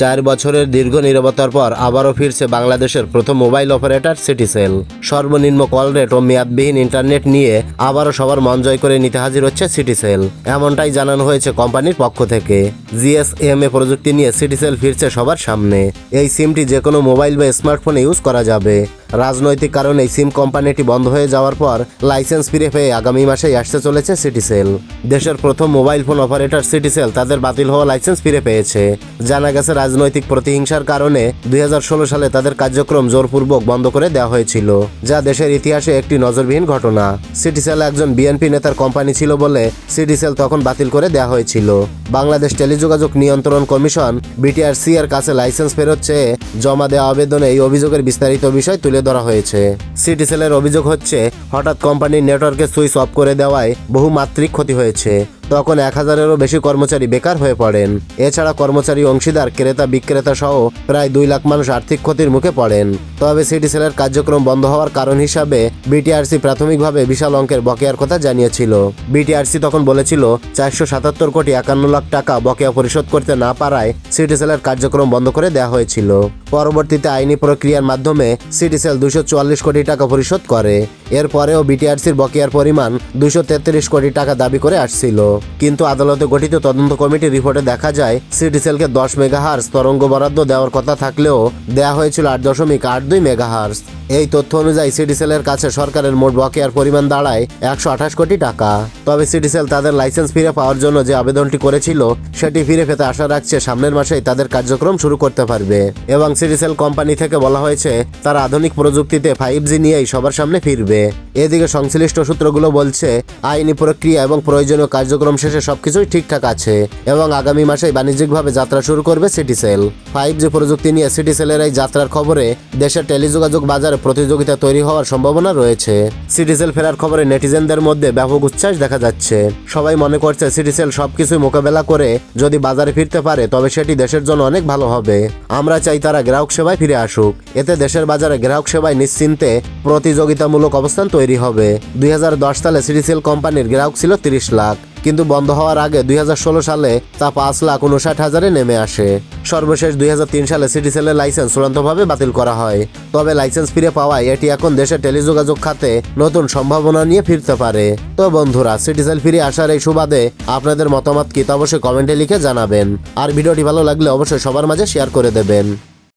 চার বছরের দীর্ঘ নিরবতার পর আবারও ফিরছে বাংলাদেশের প্রথম মোবাইল অপারেটর সিটিসেল সর্বনিম্ন কল রেট ও মেয়াদবিহীন ইন্টারনেট নিয়ে আবারও সবার মন জয় করে নিতে হাজির হচ্ছে সিটিসেল এমনটাই জানানো হয়েছে কোম্পানির পক্ষ থেকে। জিএসএমএ প্রযুক্তি নিয়ে সিটিসেল ফিরছে সবার সামনে। এই সিমটি যে কোনো মোবাইল বা স্মার্টফোনে ইউজ করা যাবে। রাজনৈতিক কারণে সিম কোম্পানিটি বন্ধ হয়ে যাওয়ার পর লাইসেন্স ফিরে পেয়ে আগামী মাসেই আসতে চলেছে সিটিসেল। দেশের প্রথম মোবাইল ফোন অপারেটর সিটিসেল তাদের বাতিল হওয়া লাইসেন্স ফিরে পেয়েছে। জানা গেছে, রাজনৈতিক প্রতিহিংসার কারণে দুই সালে তাদের কার্যক্রম জোরপূর্বক বন্ধ করে দেওয়া হয়েছিল, যা দেশের ইতিহাসে একটি নজরবিহীন ঘটনা। সিটিসেল একজন বিএনপি নেতার কোম্পানি ছিল বলে সিটিসেল তখন বাতিল করে দেওয়া হয়েছিল। বাংলাদেশ টেলিযোগাযোগ নিয়ন্ত্রণ কমিশন, বিটিআরসি এর কাছে লাইসেন্স ফেরত চেয়ে জমা দেওয়া আবেদনে এই অভিযোগের বিস্তারিত বিষয় তুলে ধরা হয়েছে। সিটিসেলের অভিযোগ হচ্ছে, হঠাৎ কোম্পানির নেটওয়ার্কে সুইচ অফ করে দেওয়ায় বহু মাত্রিক ক্ষতি হয়েছে। তখন এক হাজারেরও বেশি কর্মচারী বেকার হয়ে পড়েন। এছাড়া কর্মচারী, অংশীদার, ক্রেতা, বিক্রেতা সহ প্রায় দুই লাখ মানুষ আর্থিক ক্ষতির মুখে পড়েন। তবে সিটিসেলের কার্যক্রম বন্ধ হওয়ার কারণ হিসাবে বিটিআরসি প্রাথমিকভাবে বিশাল অঙ্কের বকেয়ার কথা জানিয়েছিল। বিটিআরসি তখন বলেছিল, চারশো সাতাত্তর কোটি একান্ন লাখ টাকা বকেয়া পরিশোধ করতে না পারায় সিটিসেলের কার্যক্রম বন্ধ করে দেওয়া হয়েছিল। পরবর্তীতে আইনি প্রক্রিয়ার মাধ্যমে সিটিসেল দুশো চুয়াল্লিশ কোটি টাকা পরিশোধ করে। এরপরেও বিটিআরসির বকেয়ার পরিমাণ দুশো তেত্রিশ কোটি টাকা দাবি করে আসছিল। কিন্তু আদালতে গঠিত তদন্ত কমিটির রিপোর্টে দেখা যায় সিটিসেলকে দশ মেগাহার্স তরঙ্গ বরাদ্দ দেওয়ার কথা থাকলেও দেওয়া হয়েছিল আট দশমিক আট দুই মেগাহার্স এই তথ্য অনুযায়ী সিটিসেলের কাছে সরকারের মোট বকেয়ার পরিমাণ দাঁড়ায় একশো আঠাশ কোটি টাকা। তবে সিটিসেল তাদের লাইসেন্স ফিরে পাওয়ার জন্য যে আবেদনটি করেছিল, সেটি ফিরে পেতে আশা রাখছে সামনের মাসেই তাদের কার্যক্রম শুরু করতে পারবে। এবং সিটিসেল কোম্পানি থেকে বলা হয়েছে, তারা আধুনিক প্রযুক্তিতে ফাইভ জি নিয়েই সবার সামনে ফিরবে। এদিকে সংশ্লিষ্ট সূত্রগুলো বলছে, আইনি প্রক্রিয়া এবং প্রয়োজনীয় কার্যক্রম শেষে সবকিছুই ঠিকঠাক আছে এবং আগামী মাসেই বাণিজ্যিকভাবে যাত্রা শুরু করবে সিটিসেল ফাইভ জি প্রযুক্তি নিয়ে সিটিসেলের এই যাত্রার খবরে দেশের টেলিযোগাযোগ বাজারে প্রতিযোগিতা তৈরি হওয়ার সম্ভাবনা রয়েছে। সিটিসেল ফেরার খবরে নেটিজেনদের মধ্যে ব্যাপক উচ্ছ্বাস দেখা যাচ্ছে। সবাই মনে করছে সিটিসেল সবকিছু মোকাবেলা করে যদি বাজারে ফিরতে পারে, তবে সেটি দেশের জন্য অনেক ভালো হবে। আমরা চাই তারা গ্রাহক সেবায় ফিরে আসুক। এতে দেশের বাজারে গ্রাহক সেবায় নিশ্চিন্তে প্রতিযোগিতামূলক অবস্থান তৈরি হবে। দুই হাজার দশ সালে সিটিসেল কোম্পানির গ্রাহক ছিল তিরিশ লাখ, কিন্তু বন্ধ হওয়ার আগে দুই হাজার ষোলো সালে তা পাঁচ লাখ উনষাট হাজারে নেমে আসে। সর্বশেষ দুই হাজার তিন সালে সিটিসেলের লাইসেন্স চূড়ান্তভাবে বাতিল করা হয়। তবে লাইসেন্স ফিরে পাওয়ায় এটি এখন দেশের টেলিযোগাযোগ খাতে নতুন সম্ভাবনা নিয়ে ফিরতে পারে। তো বন্ধুরা সিটিসেল ফিরে আসার এই সুবাদে আপনাদের মতামত কি তা অবশ্যই কমেন্টে লিখে জানাবেন। আর ভিডিওটি ভালো লাগলে অবশ্যই সবার মাঝে শেয়ার করে দেবেন।